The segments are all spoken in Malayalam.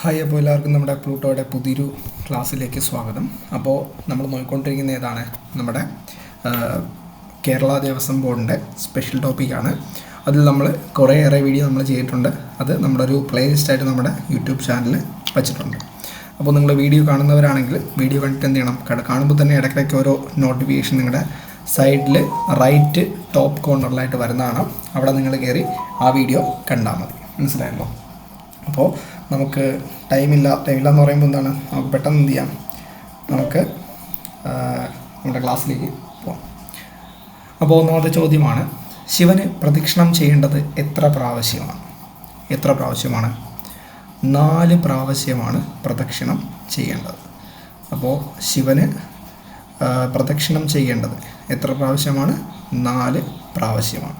ഹായ് അപ്പോൾ എല്ലാവർക്കും നമ്മുടെ പ്ലൂട്ടോയുടെ പുതിയൊരു ക്ലാസ്സിലേക്ക് സ്വാഗതം. അപ്പോൾ നമ്മൾ നോക്കിക്കൊണ്ടിരിക്കുന്ന ഏതാണ്? നമ്മുടെ കേരള ദേവസ്വം ബോർഡിന്റെ സ്പെഷ്യൽ ടോപ്പിക്കാണ് അതിൽ നമ്മൾ കുറേയേറെ വീഡിയോ നമ്മൾ ചെയ്തിട്ടുണ്ട്. അത് നമ്മുടെ ഒരു പ്ലേലിസ്റ്റായിട്ട് നമ്മുടെ യൂട്യൂബ് ചാനലിൽ വച്ചിട്ടുണ്ട്. അപ്പോൾ നിങ്ങൾ വീഡിയോ കാണുന്നവരാണെങ്കിൽ വീഡിയോ കണ്ടിട്ട് എന്ത് ചെയ്യണം? കാണുമ്പോൾ തന്നെ ഇടയ്ക്കിടയ്ക്ക് ഓരോ നോട്ടിഫിക്കേഷൻ നിങ്ങളുടെ സൈഡിൽ റൈറ്റ് ടോപ്പ് കോർണറിലായിട്ട് വരുന്നതാണ്. അവിടെ നിങ്ങൾ കയറി ആ വീഡിയോ കണ്ടാൽ മതി. മനസ്സിലായല്ലോ? അപ്പോൾ നമുക്ക് ടൈമില്ല ടൈമില്ല എന്ന് പറയുമ്പോൾ എന്താണ്? നമുക്ക് പെട്ടെന്ന് എന്ത് ചെയ്യാം? നമുക്ക് നമ്മുടെ ക്ലാസ്സിലേക്ക് പോകാം അപ്പോൾ ഒന്നാമത്തെ ചോദ്യമാണ് ശിവന് പ്രദക്ഷിണം ചെയ്യേണ്ടത് എത്ര പ്രാവശ്യമാണ്? എത്ര പ്രാവശ്യമാണ്? നാല് പ്രാവശ്യമാണ് പ്രദക്ഷിണം ചെയ്യേണ്ടത്. അപ്പോൾ ശിവന് പ്രദക്ഷിണം ചെയ്യേണ്ടത് എത്ര പ്രാവശ്യമാണ്? നാല് പ്രാവശ്യമാണ്.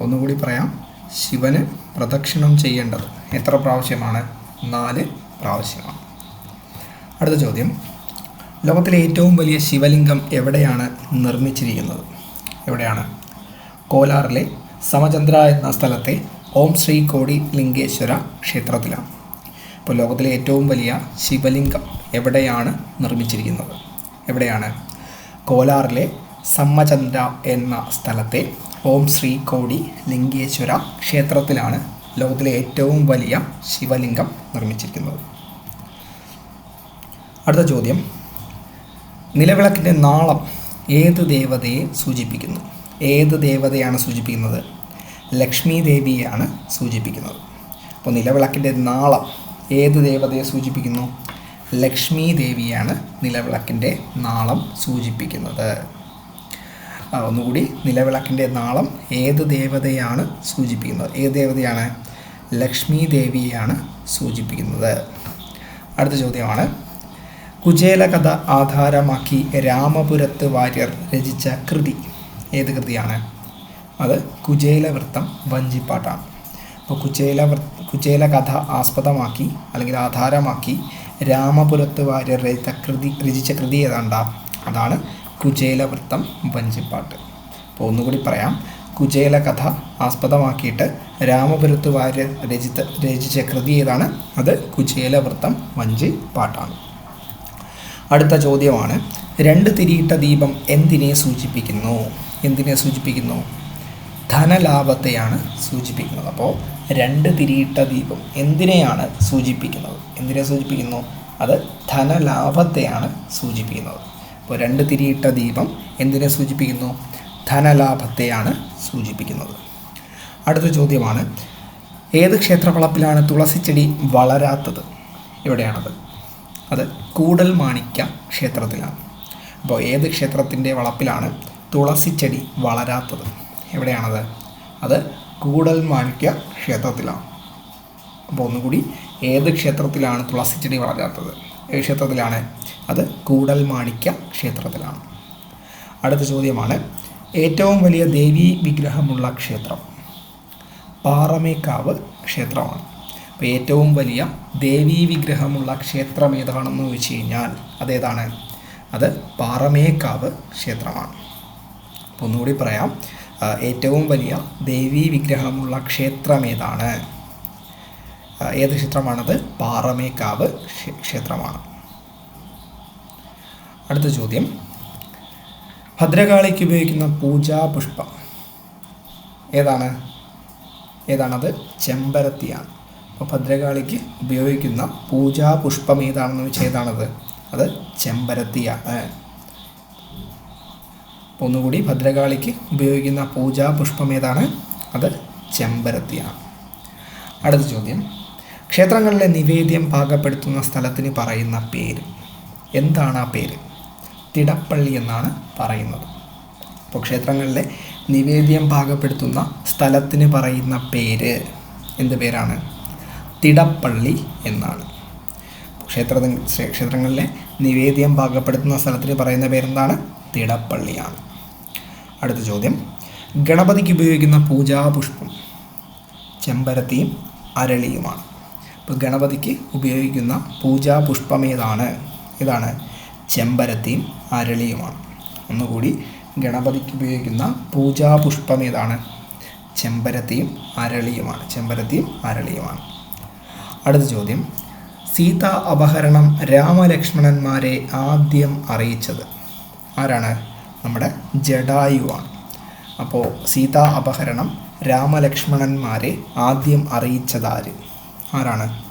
ഒന്നുകൂടി പറയാം ശിവന് പ്രദക്ഷിണം ചെയ്യേണ്ടത് എത്ര പ്രാവശ്യമാണ്? നാല് പ്രാവശ്യമാണ്. അടുത്ത ചോദ്യം. ലോകത്തിലെ ഏറ്റവും വലിയ ശിവലിംഗം എവിടെയാണ് നിർമ്മിച്ചിരിക്കുന്നത്? എവിടെയാണ്? കോലാറിലെ സമചന്ദ്ര എന്ന സ്ഥലത്തെ ഓം ശ്രീ കോടി ലിംഗേശ്വര ക്ഷേത്രത്തിലാണ്. ഇപ്പോൾ ലോകത്തിലെ ഏറ്റവും വലിയ ശിവലിംഗം എവിടെയാണ് നിർമ്മിച്ചിരിക്കുന്നത്? എവിടെയാണ്? കോലാറിലെ സമ്മചന്ദ്ര എന്ന സ്ഥലത്തെ ഓം ശ്രീ കോടി ലിംഗേശ്വര ക്ഷേത്രത്തിലാണ് ലോകത്തിലെ ഏറ്റവും വലിയ ശിവലിംഗം നിർമ്മിച്ചിരിക്കുന്നത്. അടുത്ത ചോദ്യം. നിലവിളക്കിന്റെ നാളം ഏത് ദേവതയെ സൂചിപ്പിക്കുന്നു? ഏത് ദേവതയാണ് സൂചിപ്പിക്കുന്നത്? ലക്ഷ്മി ദേവിയെയാണ് സൂചിപ്പിക്കുന്നത്. അപ്പോൾ നിലവിളക്കിന്റെ നാളം ഏത് ദേവതയെ സൂചിപ്പിക്കുന്നു? ലക്ഷ്മി ദേവിയാണ് നിലവിളക്കിന്റെ നാളം സൂചിപ്പിക്കുന്നത്. ഒന്നുകൂടി നിലവിളക്കിന്റെ നാളം ഏത് ദേവതയാണ് സൂചിപ്പിക്കുന്നത്? ഏത് ദേവതയാണ്? ലക്ഷ്മി ദേവിയെയാണ് സൂചിപ്പിക്കുന്നത്. അടുത്ത ചോദ്യമാണ്. കുചേല കഥ ആധാരമാക്കി രാമപുരത്ത് വാര്യർ രചിച്ച കൃതി. ഏത് കൃതിയാണ്? അത് കുചേലവൃത്തം വഞ്ചിപ്പാട്ടാണ്. അപ്പോൾ കുചേല കുചേല കഥ ആസ്പദമാക്കി അല്ലെങ്കിൽ ആധാരമാക്കി രാമപുരത്ത് വാര്യർ രചിച്ച കൃതി രചിച്ച കൃതി ഏതാണ്ടാ? അതാണ് കുചേലവൃത്തം വഞ്ചിപ്പാട്ട്. അപ്പോൾ ഒന്നുകൂടി പറയാം. കുചേല കഥ ആസ്പദമാക്കിയിട്ട് രാമപുരത്ത് വാര്യർ രചിത രചിച്ച കൃതി ഏതാണ്? അത് കുചേലവൃത്തം വഞ്ചി പാട്ടാണ് അടുത്ത ചോദ്യമാണ്. രണ്ട് തിരിയിട്ട ദീപം എന്തിനെ സൂചിപ്പിക്കുന്നു? എന്തിനെ സൂചിപ്പിക്കുന്നു? ധനലാഭത്തെയാണ് സൂചിപ്പിക്കുന്നത്. അപ്പോൾ രണ്ട് തിരിയിട്ട ദീപം എന്തിനെയാണ് സൂചിപ്പിക്കുന്നത്? എന്തിനെ സൂചിപ്പിക്കുന്നു? അത് ധനലാഭത്തെയാണ് സൂചിപ്പിക്കുന്നത്. അപ്പോൾ രണ്ട് തിരിയിട്ട ദീപം എന്തിനെ സൂചിപ്പിക്കുന്നു? ധനലാഭത്തെയാണ് സൂചിപ്പിക്കുന്നത്. അടുത്ത ചോദ്യമാണ് ഏത് ക്ഷേത്രവളപ്പിലാണ് തുളസിച്ചെടി വളരാത്തത്? എവിടെയാണത് അത് കൂടൽ മാണിക്യ ക്ഷേത്രത്തിലാണ്. അപ്പോൾ ഏത് ക്ഷേത്രത്തിന്റെ വളപ്പിലാണ് തുളസിച്ചെടി വളരാത്തത്? എവിടെയാണത് അത് കൂടൽ മാണിക്യ ക്ഷേത്രത്തിലാണ്. അപ്പോൾ ഒന്നുകൂടി ഏത് ക്ഷേത്രത്തിലാണ് തുളസിച്ചെടി വളരാത്തത്? ഏത് ക്ഷേത്രത്തിലാണ്? അത് കൂടൽ മാണിക്യ ക്ഷേത്രത്തിലാണ്. അടുത്ത ചോദ്യമാണ് ഏറ്റവും വലിയ ദേവീ വിഗ്രഹമുള്ള ക്ഷേത്രം പാറമേക്കാവ് ക്ഷേത്രമാണ്. അപ്പോൾ ഏറ്റവും വലിയ ദേവീ വിഗ്രഹമുള്ള ക്ഷേത്രം ഏതാണെന്ന് ചോദിച്ചു കഴിഞ്ഞാൽ അതേതാണ്? അത് പാറമേക്കാവ് ക്ഷേത്രമാണ്. അപ്പോൾ ഒന്നുകൂടി പറയാം ഏറ്റവും വലിയ ദേവീ വിഗ്രഹമുള്ള ക്ഷേത്രം ഏതാണ്? ഏത് ക്ഷേത്രമാണത്? പാറമേക്കാവ് ക്ഷേത്രമാണ്. അടുത്ത ചോദ്യം. ഭദ്രകാളിക്ക് ഉപയോഗിക്കുന്ന പൂജാ പുഷ്പം. ഏതാണ്? ഏതാണത്? ചെമ്പരത്തിയാണ്. അപ്പോൾ ഭദ്രകാളിക്ക് ഉപയോഗിക്കുന്ന പൂജാ പുഷ്പം ഏതാണെന്ന് വെച്ചാൽ ഏതാണത്? അത് ചെമ്പരത്തിയാണ് ഒന്നുകൂടി ഭദ്രകാളിക്ക് ഉപയോഗിക്കുന്ന പൂജാ പുഷ്പം ഏതാണ്? അത് ചെമ്പരത്തിയാണ്. അടുത്ത ചോദ്യം. ക്ഷേത്രങ്ങളിലെ നിവേദ്യം പാകപ്പെടുത്തുന്ന സ്ഥലത്തിന് പറയുന്ന പേര്. എന്താണ് ആ പേര്? തിടപ്പള്ളി എന്നാണ് പറയുന്നത്. അപ്പോൾ ക്ഷേത്രങ്ങളിലെ നിവേദ്യം പാകപ്പെടുത്തുന്ന സ്ഥലത്തിന് പറയുന്ന പേര് എന്ത് പേരാണ്? തിടപ്പള്ളി എന്നാണ്. ക്ഷേത്ര ക്ഷേത്രങ്ങളിലെ നിവേദ്യം പാകപ്പെടുത്തുന്ന സ്ഥലത്തിന് പറയുന്ന പേരെന്താണ്? തിടപ്പള്ളിയാണ്. അടുത്ത ചോദ്യം. ഗണപതിക്ക് ഉപയോഗിക്കുന്ന പൂജാപുഷ്പം ചെമ്പരത്തിയും അരളിയുമാണ്. അപ്പോൾ ഗണപതിക്ക് ഉപയോഗിക്കുന്ന പൂജാപുഷ്പം ഏതാണ്? ഇതാണ് ചെമ്പരത്തിയും അരളിയുമാണ്. ഒന്നുകൂടി ഗണപതിക്ക് ഉപയോഗിക്കുന്ന പൂജാപുഷ്പം ഏതാണ്? ചെമ്പരത്തിയും അരളിയുമാണ്. ചെമ്പരത്തിയും അരളിയുമാണ്. അടുത്ത ചോദ്യം. സീത അപഹരണം രാമലക്ഷ്മണന്മാരെ ആദ്യം അറിയിച്ചത് ആരാണ്? നമ്മുടെ ജഡായുവാണ്. അപ്പോൾ സീത അപഹരണം രാമലക്ഷ്മണന്മാരെ ആദ്യം അറിയിച്ചതാര് ആരാണ്?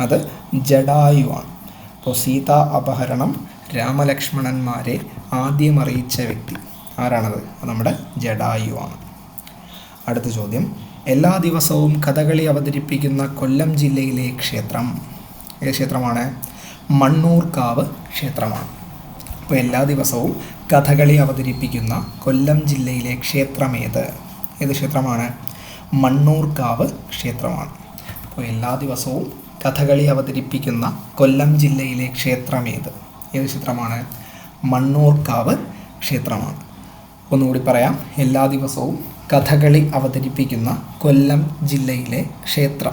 അത് ജഡായുവാണ്. അപ്പോൾ സീത അപഹരണം രാമലക്ഷ്മണന്മാരെ ആദ്യം അറിയിച്ച വ്യക്തി. ആരാണത്? നമ്മുടെ ജഡായു ആണ് അടുത്ത ചോദ്യം. എല്ലാ ദിവസവും കഥകളി അവതരിപ്പിക്കുന്ന കൊല്ലം ജില്ലയിലെ ക്ഷേത്രം. ഏത് ക്ഷേത്രമാണ്? മണ്ണൂർക്കാവ് ക്ഷേത്രമാണ്. അപ്പോൾ എല്ലാ ദിവസവും കഥകളി അവതരിപ്പിക്കുന്ന കൊല്ലം ജില്ലയിലെ ക്ഷേത്രം ഏത്? ക്ഷേത്രമാണ്? മണ്ണൂർക്കാവ് ക്ഷേത്രമാണ്. അപ്പോൾ എല്ലാ ദിവസവും കഥകളി അവതരിപ്പിക്കുന്ന കൊല്ലം ജില്ലയിലെ ക്ഷേത്രം ഏത് ക്ഷേത്രമാണ്? മണ്ണൂർക്കാവ് ക്ഷേത്രമാണ്. ഒന്നുകൂടി പറയാം. എല്ലാ ദിവസവും കഥകളി അവതരിപ്പിക്കുന്ന കൊല്ലം ജില്ലയിലെ ക്ഷേത്രം.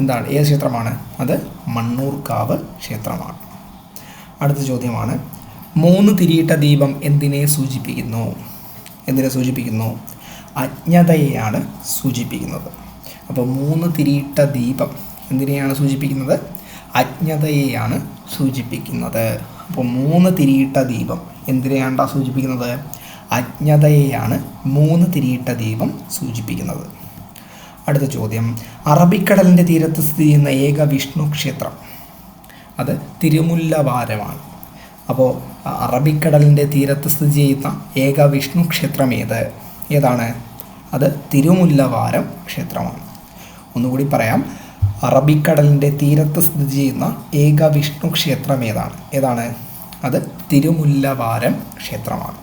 എന്താണ്? ഏത് ക്ഷേത്രമാണ്? അത് മണ്ണൂർക്കാവ് ക്ഷേത്രമാണ്. അടുത്ത ചോദ്യമാണ്. മൂന്ന് തിരിയിട്ട ദീപം എന്തിനെ സൂചിപ്പിക്കുന്നു? എന്തിനെ സൂചിപ്പിക്കുന്നു? അജ്ഞതയെയാണ് സൂചിപ്പിക്കുന്നത്. അപ്പോൾ മൂന്ന് തിരിയിട്ട ദീപം എന്തിനെയാണ് സൂചിപ്പിക്കുന്നത്? അജ്ഞതയെയാണ് സൂചിപ്പിക്കുന്നത്. അപ്പോൾ മൂന്ന് തിരിയിട്ട ദീപം എന്തിനെയാണ് സൂചിപ്പിക്കുന്നത്? അജ്ഞതയെയാണ് മൂന്ന് തിരിയിട്ട ദീപം സൂചിപ്പിക്കുന്നത്. അടുത്ത ചോദ്യം. അറബിക്കടലിന്റെ തീരത്ത് സ്ഥിതി ചെയ്യുന്ന ഏക വിഷ്ണു ക്ഷേത്രം. അത് തിരുമുല്ലവാരമാണ്. അപ്പോൾ അറബിക്കടലിന്റെ തീരത്ത് സ്ഥിതി ചെയ്യുന്ന ഏക വിഷ്ണു ക്ഷേത്രം ഏത്? ഏതാണ്? അത് തിരുമുല്ലവാരം ക്ഷേത്രമാണ്. ഒന്നുകൂടി പറയാം. അറബിക്കടലിന്റെ തീരത്ത് സ്ഥിതി ചെയ്യുന്ന ഏക വിഷ്ണു ക്ഷേത്രം ഏതാണ്? ഏതാണ്? അത് തിരുമുല്ലവാരം ക്ഷേത്രമാണ്.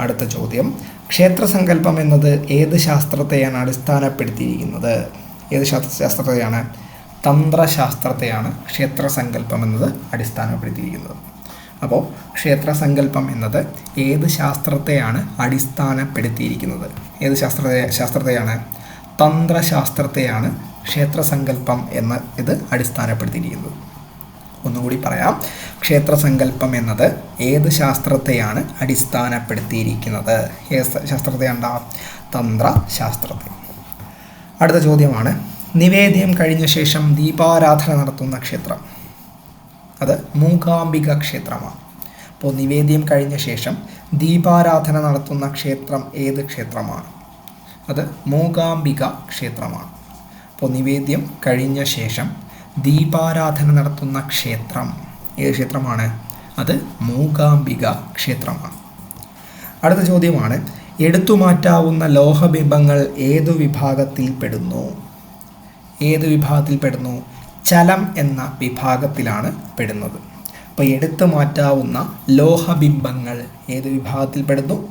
അടുത്ത ചോദ്യം. ക്ഷേത്രസങ്കല്പം എന്നത് ഏത് ശാസ്ത്രത്തെയാണ് അടിസ്ഥാനപ്പെടുത്തിയിരിക്കുന്നത്? ഏത് ശാസ്ത്ര ശാസ്ത്രത്തെയാണ്? തന്ത്രശാസ്ത്രത്തെയാണ് ക്ഷേത്രസങ്കല്പം എന്നത് അടിസ്ഥാനപ്പെടുത്തിയിരിക്കുന്നത്. അപ്പോൾ ക്ഷേത്രസങ്കല്പം എന്നത് ഏത് ശാസ്ത്രത്തെയാണ് അടിസ്ഥാനപ്പെടുത്തിയിരിക്കുന്നത്? ഏത് ശാസ്ത്ര ശാസ്ത്രത്തെയാണ്? തന്ത്രശാസ്ത്രത്തെയാണ് ക്ഷേത്രസങ്കല്പം എന്ന ഇത് അടിസ്ഥാനപ്പെടുത്തിയിരിക്കുന്നത് ഒന്നുകൂടി പറയാം. ക്ഷേത്രസങ്കല്പം എന്നത് ഏത് ശാസ്ത്രത്തെയാണ് അടിസ്ഥാനപ്പെടുത്തിയിരിക്കുന്നത്? ഏത് ശാസ്ത്രത്തെയാണ്ടാ തന്ത്രശാസ്ത്രത്തെ. അടുത്ത ചോദ്യമാണ്. നിവേദ്യം കഴിഞ്ഞ ശേഷം ദീപാരാധന നടത്തുന്ന ക്ഷേത്രം. അത് മൂകാംബിക ക്ഷേത്രമാണ് അപ്പോൾ നിവേദ്യം കഴിഞ്ഞ ശേഷം ദീപാരാധന നടത്തുന്ന ക്ഷേത്രം ഏത് ക്ഷേത്രമാണ്? അത് മൂകാംബിക ക്ഷേത്രമാണ്. അപ്പോൾ നിവേദ്യം കഴിഞ്ഞ ശേഷം ദീപാരാധന നടത്തുന്ന ക്ഷേത്രം. ഏത് ക്ഷേത്രമാണ്? അത് മൂകാംബിക ക്ഷേത്രമാണ്. അടുത്ത ചോദ്യമാണ് എടുത്തു മാറ്റാവുന്ന ലോഹബിംബങ്ങൾ ഏതു വിഭാഗത്തിൽ പെടുന്നു? ഏത് വിഭാഗത്തിൽ പെടുന്നു? ചലം എന്ന വിഭാഗത്തിലാണ് പെടുന്നത്. അപ്പോൾ എടുത്തു മാറ്റാവുന്ന ലോഹബിംബങ്ങൾ ഏത് വിഭാഗത്തിൽ പെടുന്നു?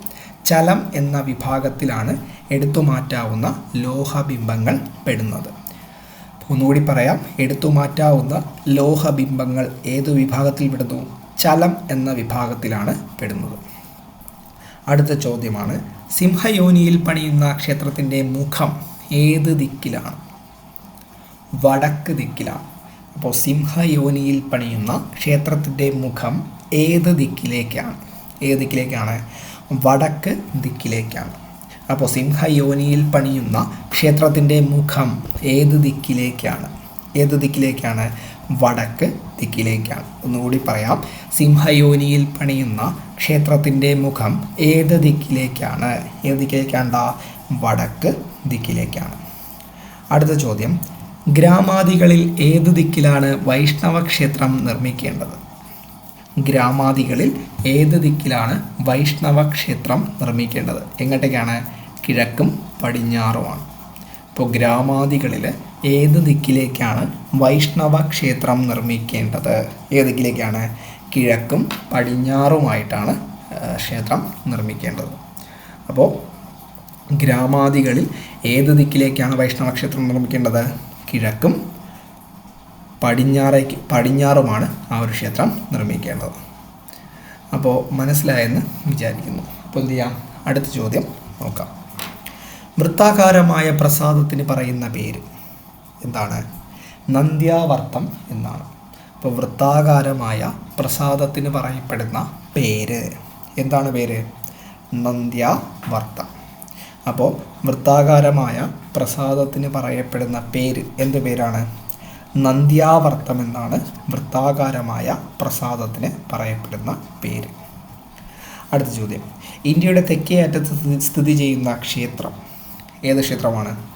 ചലം എന്ന വിഭാഗത്തിലാണ് എടുത്തു മാറ്റാവുന്ന ലോഹബിംബങ്ങൾ പെടുന്നത്. ഒന്നുകൂടി പറയാം. എടുത്തു മാറ്റാവുന്ന ലോഹബിംബങ്ങൾ ഏതു വിഭാഗത്തിൽ പെടുന്നു? ചലം എന്ന വിഭാഗത്തിലാണ് പെടുന്നത്. അടുത്ത ചോദ്യമാണ്. സിംഹയോനിയിൽ പണിയുന്ന ക്ഷേത്രത്തിന്റെ മുഖം ഏത് ദിക്കിലാണ്? വടക്ക് ദിക്കിലാണ്. അപ്പോൾ സിംഹയോനിയിൽ പണിയുന്ന ക്ഷേത്രത്തിന്റെ മുഖം ഏത് ദിക്കിലേക്കാണ്? ഏത് ദിക്കിലേക്കാണ്? വടക്ക് ദിക്കിലേക്കാണ്. അപ്പോൾ സിംഹയോനിയിൽ പണിയുന്ന ക്ഷേത്രത്തിന്റെ മുഖം ഏത് ദിക്കിലേക്കാണ്? ഏത് ദിക്കിലേക്കാണ്? വടക്ക് ദിക്കിലേക്കാണ്. ഒന്നുകൂടി പറയാം. സിംഹയോനിയിൽ പണിയുന്ന ക്ഷേത്രത്തിന്റെ മുഖം ഏത് ദിക്കിലേക്കാണ്? ഏത് ദിക്കിലേക്കാണ്ടാ വടക്ക് ദിക്കിലേക്കാണ്. അടുത്ത ചോദ്യം. ഗ്രാമാദികളിൽ ഏത് ദിക്കിലാണ് വൈഷ്ണവ ക്ഷേത്രം നിർമ്മിക്കേണ്ടത്? ഗ്രാമാദികളിൽ ഏത് ദിക്കിലാണ് വൈഷ്ണവ ക്ഷേത്രം നിർമ്മിക്കേണ്ടത്? എങ്ങോട്ടേക്കാണ്? കിഴക്കും പടിഞ്ഞാറുമാണ്. ഇപ്പോൾ ഗ്രാമാദികളിൽ ഏത് ദിക്കിലേക്കാണ് വൈഷ്ണവ ക്ഷേത്രം നിർമ്മിക്കേണ്ടത്? ഏത് ദിക്കിലേക്കാണ്? കിഴക്കും പടിഞ്ഞാറുമായിട്ടാണ് ക്ഷേത്രം നിർമ്മിക്കേണ്ടത്. അപ്പോൾ ഗ്രാമാദികളിൽ ഏത് ദിക്കിലേക്കാണ് വൈഷ്ണവ ക്ഷേത്രം നിർമ്മിക്കേണ്ടത്? കിഴക്കും പടിഞ്ഞാറേക്ക് പടിഞ്ഞാറുമാണ് ആ ഒരു ക്ഷേത്രം നിർമ്മിക്കേണ്ടത്. അപ്പോൾ മനസ്സിലായെന്ന് വിചാരിക്കുന്നു. അപ്പോൾ എന്ത് ചെയ്യാം അടുത്ത ചോദ്യം നോക്കാം. വൃത്താകാരമായ പ്രസാദത്തിന് പറയുന്ന പേര് എന്താണ്? നന്ദ്യാവർത്തം എന്നാണ്. അപ്പോൾ വൃത്താകാരമായ പ്രസാദത്തിന് പറയപ്പെടുന്ന പേര് എന്താണ് പേര്? നന്ദ്യാവർത്തം. അപ്പോൾ വൃത്താകാരമായ പ്രസാദത്തിന് പറയപ്പെടുന്ന പേര് എന്ത് പേരാണ്? നന്ദ്യാവർത്തം എന്നാണ് വൃത്താകാരമായ പ്രസാദത്തിന് പറയപ്പെടുന്ന പേര്. അടുത്ത ചോദ്യം. ഇന്ത്യയുടെ തെക്കേ അറ്റത്ത് സ്ഥിതി ചെയ്യുന്ന ക്ഷേത്രം ഏത് ക്ഷേത്രമാണ്?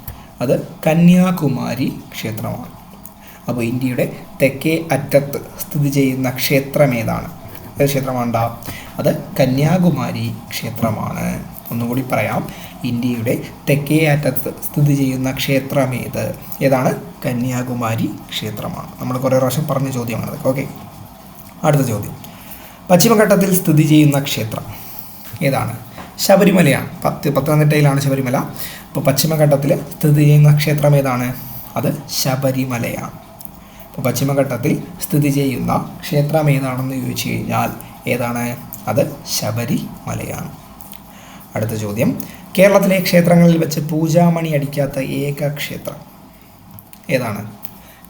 അത് കന്യാകുമാരി ക്ഷേത്രമാണ്. അപ്പോൾ ഇന്ത്യയുടെ തെക്കേ അറ്റത്ത് സ്ഥിതി ചെയ്യുന്ന ക്ഷേത്രം ഏതാണ്? ഏത് ക്ഷേത്രമാണ്ട? അത് കന്യാകുമാരി ക്ഷേത്രമാണ്. ഒന്നുകൂടി പറയാം. ഇന്ത്യയുടെ തെക്കേ അറ്റത്ത് സ്ഥിതി ചെയ്യുന്ന ക്ഷേത്രം ഏത്? ഏതാണ്? കന്യാകുമാരി ക്ഷേത്രമാണ്. നമ്മൾ കുറേ പ്രാവശ്യം പറഞ്ഞ ചോദ്യമാണ് ഓക്കെ അടുത്ത ചോദ്യം. പശ്ചിമഘട്ടത്തിൽ സ്ഥിതി ചെയ്യുന്ന ക്ഷേത്രം ഏതാണ്? ശബരിമലയാണ്. പത്ത് പത്തനംതിട്ടയിലാണ് ശബരിമല. അപ്പോൾ പശ്ചിമഘട്ടത്തിൽ സ്ഥിതി ചെയ്യുന്ന ക്ഷേത്രം ഏതാണ്? അത് ശബരിമലയാണ്. അപ്പോൾ പശ്ചിമഘട്ടത്തിൽ സ്ഥിതി ചെയ്യുന്ന ക്ഷേത്രം ഏതാണെന്ന് ചോദിച്ചു കഴിഞ്ഞാൽ ഏതാണ്? അത് ശബരിമലയാണ്. അടുത്ത ചോദ്യം. കേരളത്തിലെ ക്ഷേത്രങ്ങളിൽ വെച്ച് പൂജാമണി അടിക്കാത്ത ഏക ക്ഷേത്രം. ഏതാണ്?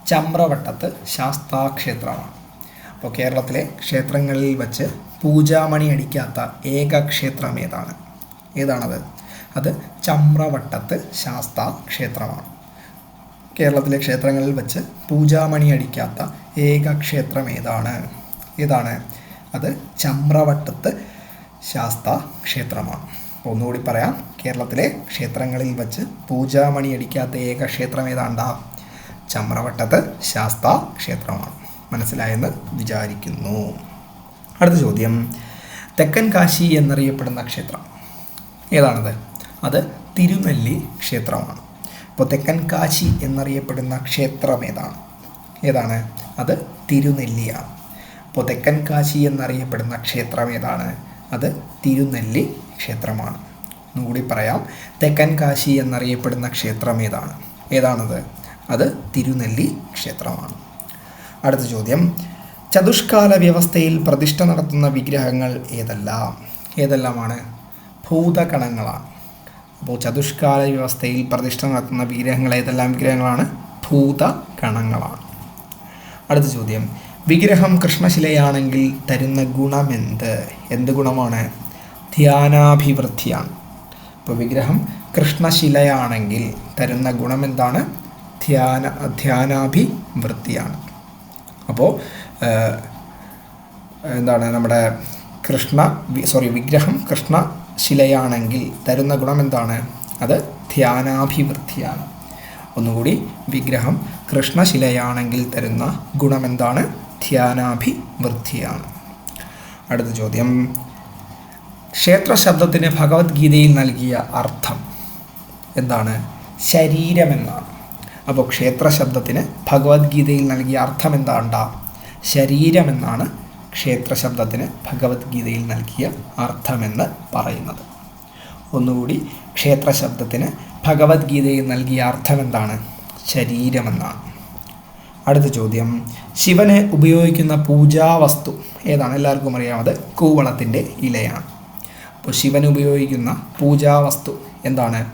ചമ്രവട്ടത്ത് ശാസ്താക്ഷേത്രമാണ്. അപ്പോൾ കേരളത്തിലെ ക്ഷേത്രങ്ങളിൽ വച്ച് പൂജാമണി അടിക്കാത്ത ഏക ക്ഷേത്രം ഏതാണ്? ഏതാണത്? അത് ചമ്രവട്ടത്ത് ശാസ്താ ക്ഷേത്രമാണ് കേരളത്തിലെ ക്ഷേത്രങ്ങളിൽ വച്ച് പൂജാമണി അടിക്കാത്ത ഏക ക്ഷേത്രം ഏതാണ്? ഏതാണ്? അത് ചമ്രവട്ടത്ത് ശാസ്ത ക്ഷേത്രമാണ് ഒന്നുകൂടി പറയാം. കേരളത്തിലെ ക്ഷേത്രങ്ങളിൽ വച്ച് പൂജാമണി അടിക്കാത്ത ഏക ക്ഷേത്രം ഏതാണ്ടാ? ചമ്രവട്ടത്ത് ശാസ്ത ക്ഷേത്രമാണ് മനസ്സിലായെന്ന് വിചാരിക്കുന്നു. അടുത്ത ചോദ്യം. തെക്കൻ കാശി എന്നറിയപ്പെടുന്ന ക്ഷേത്രം. ഏതാണത്? അത് തിരുനെല്ലി ക്ഷേത്രമാണ്. അപ്പോൾ തെക്കൻ കാശി എന്നറിയപ്പെടുന്ന ക്ഷേത്രം ഏതാണ്? ഏതാണ്? അത് തിരുനെല്ലിയാണ്. അപ്പോൾ തെക്കൻ കാശി എന്നറിയപ്പെടുന്ന ക്ഷേത്രം ഏതാണ്? അത് തിരുനെല്ലി ക്ഷേത്രമാണ്. ഒന്നുകൂടി പറയാം. തെക്കൻ കാശി എന്നറിയപ്പെടുന്ന ക്ഷേത്രം ഏതാണ്? ഏതാണത്? അത് തിരുനെല്ലി ക്ഷേത്രമാണ്. അടുത്ത ചോദ്യം. ചതുഷ്കാല വ്യവസ്ഥയിൽ പ്രതിഷ്ഠ നടത്തുന്ന വിഗ്രഹങ്ങൾ ഏതെല്ലാം? ഏതെല്ലാമാണ്? ഭൂതകണങ്ങളാണ് അപ്പോൾ ചതുഷ്കാല വ്യവസ്ഥയിൽ പ്രതിഷ്ഠ നടത്തുന്ന വിഗ്രഹങ്ങൾ ഏതെല്ലാം വിഗ്രഹങ്ങളാണ്? ഭൂതകണങ്ങളാണ് അടുത്ത ചോദ്യം. വിഗ്രഹം കൃഷ്ണശിലയാണെങ്കിൽ തരുന്ന ഗുണമെന്ത്? എന്ത് ഗുണമാണ്? ധ്യാനാഭിവൃദ്ധിയാണ്. അപ്പോൾ വിഗ്രഹം കൃഷ്ണശിലയാണെങ്കിൽ തരുന്ന ഗുണമെന്താണ്? ധ്യാന ധ്യാനാഭിവൃത്തിയാണ് അപ്പോൾ എന്താണ് നമ്മുടെ കൃഷ്ണ സോറി വിഗ്രഹം കൃഷ്ണ ശിലയാണെങ്കിൽ തരുന്ന ഗുണം എന്താണ്? അത് ധ്യാനാഭിവൃദ്ധിയാണ് ഒന്നുകൂടി വിഗ്രഹം കൃഷ്ണശിലയാണെങ്കിൽ തരുന്ന ഗുണം എന്താണ്? ധ്യാനാഭിവൃദ്ധിയാണ് അടുത്ത ചോദ്യം. ക്ഷേത്ര ശബ്ദത്തിന് ഭഗവത്ഗീതയിൽ നൽകിയ അർത്ഥം എന്താണ്? ശരീരമെന്നാണ്. അപ്പോൾ ക്ഷേത്ര ശബ്ദത്തിന് ഭഗവത്ഗീതയിൽ നൽകിയ അർത്ഥം എന്താണ്ടാ ശരീരമെന്നാണ് ക്ഷേത്ര ശബ്ദത്തിന് ഭഗവത്ഗീതയിൽ നൽകിയ അർത്ഥമെന്ന് പറയുന്നത്. ഒന്നുകൂടി ക്ഷേത്ര ശബ്ദത്തിന് ഭഗവത്ഗീതയിൽ നൽകിയ അർത്ഥം എന്താണ് ശരീരമെന്നാണ്. അടുത്ത ചോദ്യം. ശിവനെ ഉപയോഗിക്കുന്ന പൂജാവസ്തു ഏതാണ്? എല്ലാവർക്കും അറിയാം അത് കൂവളത്തിന്റെ ഇലയാണ്. അപ്പോൾ ശിവൻ ഉപയോഗിക്കുന്ന പൂജാവസ്തു എന്താണ്?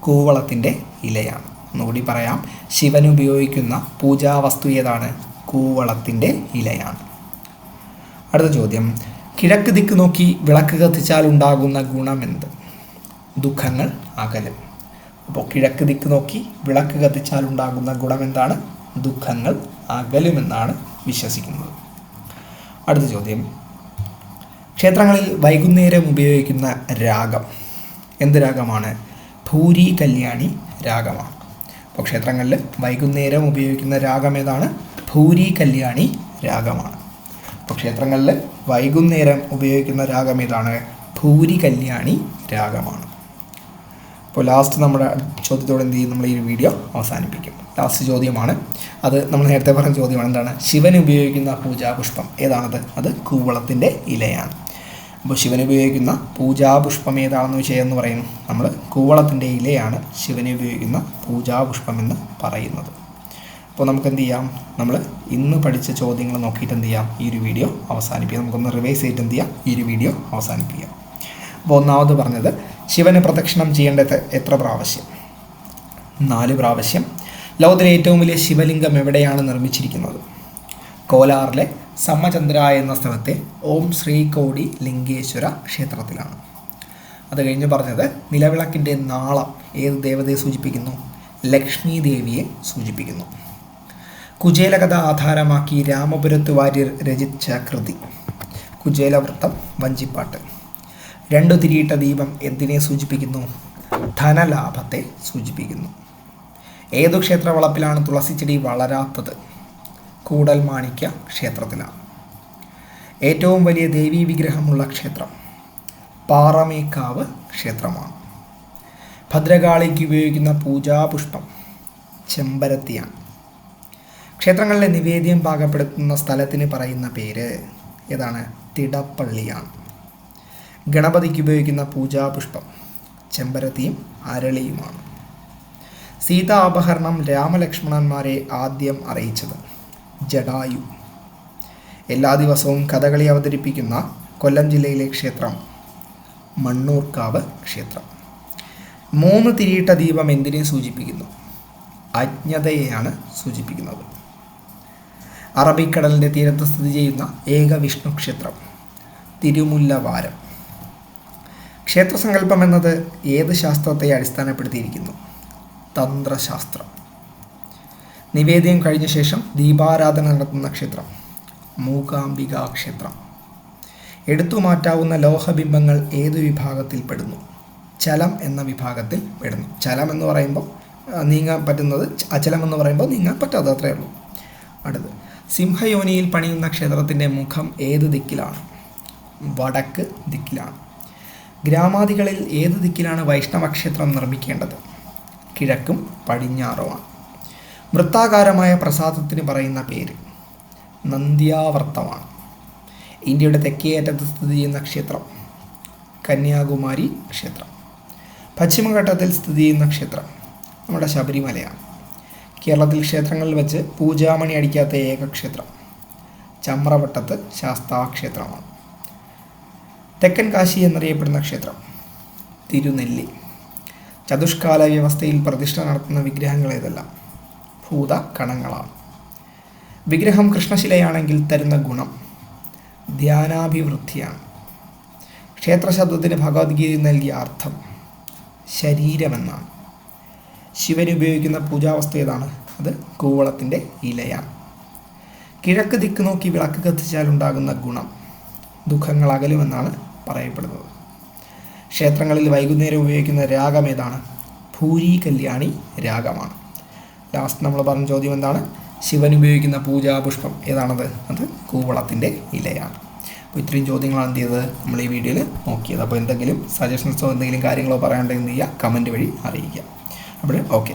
കൂവളത്തിന്റെ ഇലയാണ്. ഒന്നുകൂടി പറയാം. ശിവൻ ഉപയോഗിക്കുന്ന പൂജാവസ്തു ഏതാണ്? കൂവളത്തിന്റെ ഇലയാണ്. അടുത്ത ചോദ്യം. കിഴക്ക് ദിക്ക് നോക്കി വിളക്ക് കത്തിച്ചാൽ ഉണ്ടാകുന്ന ഗുണം എന്ത്? ദുഃഖങ്ങൾ അകലും. അപ്പോൾ കിഴക്ക് ദിക്ക് നോക്കി വിളക്ക് കത്തിച്ചാൽ ഉണ്ടാകുന്ന ഗുണം എന്താണ്? ദുഃഖങ്ങൾ അകലുമെന്നാണ് വിശ്വസിക്കുന്നത്. അടുത്ത ചോദ്യം. ക്ഷേത്രങ്ങളിൽ വൈകുന്നേരം ഉപയോഗിക്കുന്ന രാഗം. എന്ത് രാഗമാണ്? ഭൂരി കല്യാണി രാഗമാണ്. അപ്പോൾ ക്ഷേത്രങ്ങളിൽ വൈകുന്നേരം ഉപയോഗിക്കുന്ന രാഗം ഏതാണ്? ഭൂരി കല്യാണി രാഗമാണ്. അപ്പോൾ ക്ഷേത്രങ്ങളിൽ വൈകുന്നേരം ഉപയോഗിക്കുന്ന രാഗം ഏതാണ്? ഭൂരി കല്യാണി രാഗമാണ്. അപ്പോൾ ലാസ്റ്റ് നമ്മുടെ ചോദ്യത്തോടെ എന്ത് ചെയ്യും? നമ്മൾ ഈ വീഡിയോ അവസാനിപ്പിക്കും. ലാസ്റ്റ് ചോദ്യമാണ്. അത് നമ്മൾ നേരത്തെ പറഞ്ഞ ചോദ്യമാണ്. എന്താണ്? ശിവൻ ഉപയോഗിക്കുന്ന പൂജാപുഷ്പം ഏതാണത്? അത് കൂവളത്തിന്റെ ഇലയാണ്. അപ്പോൾ ശിവന് ഉപയോഗിക്കുന്ന പൂജാപുഷ്പം ഏതാണെന്ന് വിഷയം പറയുന്നു. നമ്മൾ കൂവളത്തിന്റെ ഇലയാണ് ശിവന് ഉപയോഗിക്കുന്ന പൂജാപുഷ്പം എന്ന് പറയുന്നത്. അപ്പോൾ നമുക്ക് എന്ത് ചെയ്യാം? നമ്മൾ ഇന്ന് പഠിച്ച ചോദ്യങ്ങൾ നോക്കിയിട്ട് എന്ത് ചെയ്യാം? ഈ ഒരു വീഡിയോ അവസാനിപ്പിക്കാം. നമുക്കൊന്ന് റിവൈസ് ചെയ്തിട്ട് എന്ത് ചെയ്യാം? ഈ ഒരു വീഡിയോ അവസാനിപ്പിക്കാം. അപ്പോൾ ഒന്നാമത് പറഞ്ഞത് ശിവന് പ്രദക്ഷിണം ചെയ്യേണ്ടത് എത്ര പ്രാവശ്യം? നാല് പ്രാവശ്യം. ലോകത്തിലെ ഏറ്റവും വലിയ ശിവലിംഗം എവിടെയാണ് നിർമ്മിച്ചിരിക്കുന്നത്? കോലാറിലെ സമ്മചന്ദ്ര എന്ന സ്ഥലത്തെ ഓം ശ്രീ കോടി ലിംഗേശ്വര ക്ഷേത്രത്തിലാണ്. അത് കഴിഞ്ഞ് പറഞ്ഞത് നിലവിളക്കിന്റെ നാളം ഏത് ദേവതയെ സൂചിപ്പിക്കുന്നു? ലക്ഷ്മി ദേവിയെ സൂചിപ്പിക്കുന്നു. കുചേലകഥ ആധാരമാക്കി രാമപുരത്ത് വാര്യർ രചിച്ച കൃതി. കുചേലവൃത്തം വഞ്ചിപ്പാട്ട്. രണ്ടു തിരിയിട്ട ദീപം എന്തിനെ സൂചിപ്പിക്കുന്നു? ധനലാഭത്തെ സൂചിപ്പിക്കുന്നു. ഏതു ക്ഷേത്ര ക്ഷേത്രവളപ്പിലാണ് തുളസിച്ചെടി വളരാത്തത്? കൂടൽമാണിക്യ ക്ഷേത്രത്തിലാണ്. ഏറ്റവും വലിയ ദേവീ വിഗ്രഹമുള്ള ക്ഷേത്രം പാറമേക്കാവ് ക്ഷേത്രമാണ്. ഭദ്രകാളിക്ക് ഉപയോഗിക്കുന്ന പൂജാപുഷ്പം ചെമ്പരത്തിയാണ്. ക്ഷേത്രങ്ങളിലെ നിവേദ്യം പാകപ്പെടുത്തുന്ന സ്ഥലത്തിന് പറയുന്ന പേര് ഏതാണ്? തിടപ്പള്ളിയാണ്. ഗണപതിക്ക് ഉപയോഗിക്കുന്ന പൂജാപുഷ്പം ചെമ്പരത്തിയും അരളിയുമാണ്. സീതാ അപഹരണം രാമലക്ഷ്മണന്മാരെ ആദ്യം അറിയിച്ചത്. ജഡായു. എല്ലാ ദിവസവും കഥകളി അവതരിപ്പിക്കുന്ന കൊല്ലം ജില്ലയിലെ ക്ഷേത്രം മണ്ണൂർക്കാവ് ക്ഷേത്രം. മൂന്ന് തിരിയിട്ട ദീപം എന്തിനെ സൂചിപ്പിക്കുന്നു? അജ്ഞതയെയാണ് സൂചിപ്പിക്കുന്നത്. അറബിക്കടലിന്റെ തീരത്ത് സ്ഥിതി ചെയ്യുന്ന ഏക വിഷ്ണു ക്ഷേത്രം തിരുമുല്ലവാരം ക്ഷേത്രസങ്കല്പം എന്നത് ഏത് ശാസ്ത്രത്തെ അടിസ്ഥാനപ്പെടുത്തിയിരിക്കുന്നു? തന്ത്രശാസ്ത്രം. നിവേദ്യം കഴിഞ്ഞ ശേഷം ദീപാരാധന നടത്തുന്ന ക്ഷേത്രം മൂകാംബിക ക്ഷേത്രം. എടുത്തു മാറ്റാവുന്ന ലോഹബിംബങ്ങൾ ഏത് വിഭാഗത്തിൽ പെടുന്നു? ചലം എന്ന വിഭാഗത്തിൽ പെടുന്നു. ചലം എന്ന് പറയുമ്പോൾ നീങ്ങാൻ പറ്റുന്നത് അചലം എന്ന് പറയുമ്പോൾ നീങ്ങാൻ പറ്റാതെ അത്രയേ ഉള്ളൂ. അടുത്ത് സിംഹയോനിയിൽ പണിയുന്ന ക്ഷേത്രത്തിന്റെ മുഖം ഏത് ദിക്കിലാണ്? വടക്ക് ദിക്കിലാണ്. ഗ്രാമാദികളിൽ ഏത് ദിക്കിലാണ് വൈഷ്ണവ ക്ഷേത്രം നിർമ്മിക്കേണ്ടത്? കിഴക്കും പടിഞ്ഞാറുമാണ്. വൃത്താകാരമായ പ്രസാദത്തിന് പറയുന്ന പേര് നന്ദ്യാവർത്തമാണ്. ഇന്ത്യയുടെ തെക്കേ അറ്റത്ത് സ്ഥിതി ചെയ്യുന്ന ക്ഷേത്രം കന്യാകുമാരി ക്ഷേത്രം. പശ്ചിമഘട്ടത്തിൽ സ്ഥിതി ചെയ്യുന്ന ക്ഷേത്രം നമ്മുടെ ശബരിമലയാണ്. കേരളത്തിൽ ക്ഷേത്രങ്ങളിൽ വെച്ച് പൂജാമണി അടിക്കാത്ത ഏക ക്ഷേത്രം ചമ്രവട്ടത്ത് ശാസ്താ ക്ഷേത്രമാണ് തെക്കൻ കാശി എന്നറിയപ്പെടുന്ന ക്ഷേത്രം തിരുനെല്ലി. ചതുഷ്കാല വ്യവസ്ഥയിൽ പ്രതിഷ്ഠ നടത്തുന്ന വിഗ്രഹങ്ങൾ ഏതെല്ലാം? ഭൂത കണങ്ങളാണ് വിഗ്രഹം കൃഷ്ണശിലയാണെങ്കിൽ തരുന്ന ഗുണം ധ്യാനാഭിവൃദ്ധിയാണ്. ക്ഷേത്രശബ്ദത്തിന് ഭഗവത്ഗീത നൽകിയ അർത്ഥം ശരീരമെന്നാണ്. ശിവന് ഉപയോഗിക്കുന്ന പൂജാവസ്തു ഏതാണ്? അത് കൂവളത്തിന്റെ ഇലയാണ്. കിഴക്ക് ദിക്ക് നോക്കി വിളക്ക് കത്തിച്ചാൽ ഉണ്ടാകുന്ന ഗുണം ദുഃഖങ്ങൾ അകലുമെന്നാണ് പറയപ്പെടുന്നത്. ക്ഷേത്രങ്ങളിൽ വൈകുന്നേരം ഉപയോഗിക്കുന്ന രാഗം ഏതാണ്? ഭൂരി കല്യാണി രാഗമാണ്. ലാസ്റ്റ് നമ്മൾ പറഞ്ഞ ചോദ്യം എന്താണ്? ശിവൻ ഉപയോഗിക്കുന്ന പൂജാപുഷ്പം ഏതാണത്? അത് കൂവളത്തിന്റെ ഇലയാണ്. അപ്പോൾ ഇത്രയും ചോദ്യങ്ങളാണ് എന്ത് ചെയ്തത്? നമ്മൾ ഈ വീഡിയോയിൽ നോക്കിയത്. അപ്പോൾ എന്തെങ്കിലും സജഷൻസോ എന്തെങ്കിലും കാര്യങ്ങളോ പറയാണ്ടെങ്കിൽ എന്ത് ചെയ്യുക? കമന്റ് വഴി അറിയിക്കുക. അപ്പോൾ ഓക്കെ